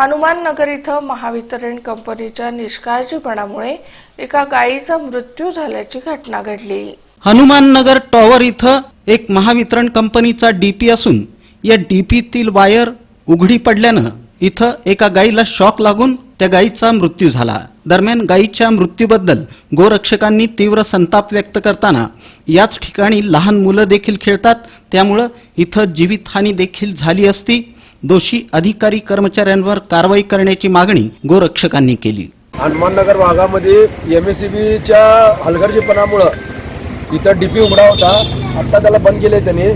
हनुमान नगर इथं महावितरण कंपनीच्या निष्काळजीपणामुळे एका गायीचा मृत्यू झाल्याची घटना घडली. हनुमान नगर टॉवर इथं एक महावितरण कंपनीचा डीपी असून या डीपीतील वायर उघडी पडल्यानं इथं एका गायीला शॉक लागून त्या गायीचा मृत्यू झाला. दरम्यान गायीच्या मृत्यूबद्दल गोरक्षकांनी तीव्र संताप व्यक्त करताना याच ठिकाणी लहान मुलं देखील खेळतात त्यामुळं इथं जीवितहानी देखील झाली असती. दोषी अधिकारी कर्मचाऱ्यांवर कारवाई करण्याची मागणी गोरक्षकांनी केली. हनुमाननगर भागामध्ये एम एस सी बीच्या हलगर्जीपणामुळं इथं डीपी उघडा होता. आत्ता त्याला बंद केले त्यांनी.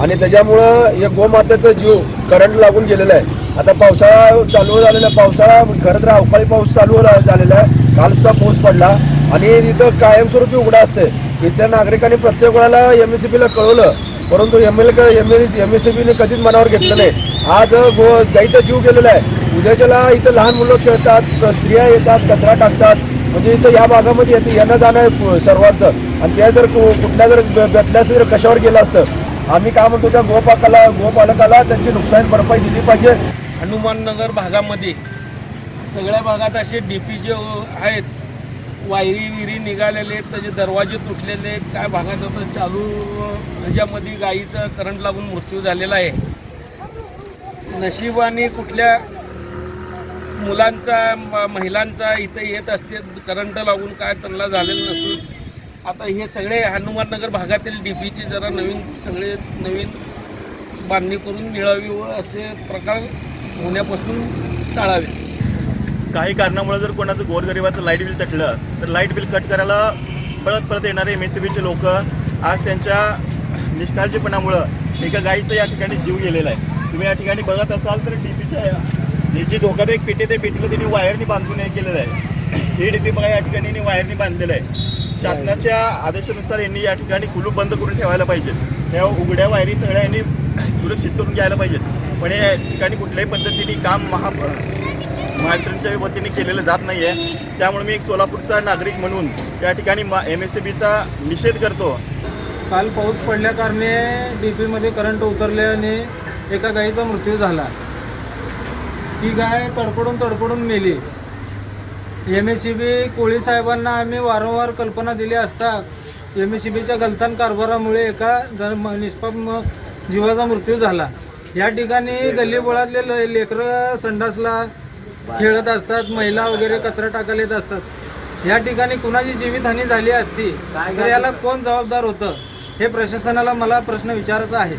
आणि त्याच्यामुळं हे गोमातेचा जीव करंट लागून गेलेला आहे. आता पावसाळा चालू झालेला आहे पावसाळा खरं तर अवकाळी पाऊस चालू झालेला आहे. काल सुद्धा पाऊस पडला. आणि इथं कायमस्वरूपी उघडा असते इथल्या नागरिकांनी प्रत्येक वेळेला एम एस सी बीला कळवलं परंतु M L M L M S C बीने कधीच मनावर घेतलं नाही. आज गो गाईचा जीव गेलेला आहे. उद्याच्याला इथं लहान मुलं खेळतात स्त्रिया येतात कचरा टाकतात. म्हणजे इथं या भागामध्ये येते यांना जाणं आहे सर्वांचं. आणि त्या जर कु- कुठल्या जर भेटल्यास जर कशावर गेलं असतं? आम्ही काय म्हणतो त्या गोपाकाला गोपालकाला त्यांची नुकसान भरपाई दिली पाहिजे. हनुमाननगर भागामध्ये सगळ्या भागात असे डी पी जे आहेत. वायरी विहिरी निघालेले आहेत त्याचे दरवाजे तुटलेले आहेत काय भागात होतं चालू ह्याच्यामध्ये गाईचा करंट लागून मृत्यू झालेला आहे. नशिबाने कुठल्या मुलांचा म- महिलांचा इथं येत असते करंट लागून काय त्यांना झालेलं नसून आता हे सगळे हनुमाननगर भागातील डी पीची जरा नवीन सगळे नवीन बांधणी करून मिळावी व असे प्रकार होण्यापासून टाळावे. काही कारणामुळे जर कोणाचं गोरगरिबाचं लाइट बिल तटलं तर लाइट बिल कट करायला पळत पळत येणारे एम एस सी बीचे लोक आज त्यांच्या निष्काळजीपणामुळं एका गाईचं या ठिकाणी जीव गेलेला आहे. तुम्ही या ठिकाणी बघत असाल तर डी पीच्या जी धोकादायक पेटी ते पेटीला त्यांनी वायरनी बांधून हे केलेलं आहे. हे डी पी बघा या ठिकाणी वायरनी बांधलेलं आहे. शासनाच्या आदेशानुसार यांनी या ठिकाणी कुलूप बंद करून ठेवायला पाहिजेत. त्या उघड्या वायरी सगळ्या यांनी सुरक्षित करून घ्यायला पाहिजेत. पण या ठिकाणी कुठल्याही पद्धतीने काम महा महावितरणच्या वतीने केलेलं जात नाही आहे त्यामुळे मी एक सोलापूरचा नागरिक म्हणून त्या ठिकाणी एम एस सी बीचा निषेध करतो. काल पाऊस पडल्याकारणे डी पीमध्ये करंट उतरल्याने एका गायीचा मृत्यू झाला. ती गाय तडपडून तडपडून मेली. M S C B Koli साहेबांना आम्ही वारंवार कल्पना दिली असता एम एस सी बीच्या गलथान कारभारामुळे एका जन निष्पाप जीवाचा मृत्यू झाला. या ठिकाणी गल्लीबोळातले लेकरं संडासला खेळत असतात महिला वगैरे कचरा टाकायला येत असतात. या ठिकाणी कुणाची जीवितहानी झाली असती तर याला कोण जबाबदार होतं? हे प्रशासनाला मला प्रश्न विचारायचा आहे.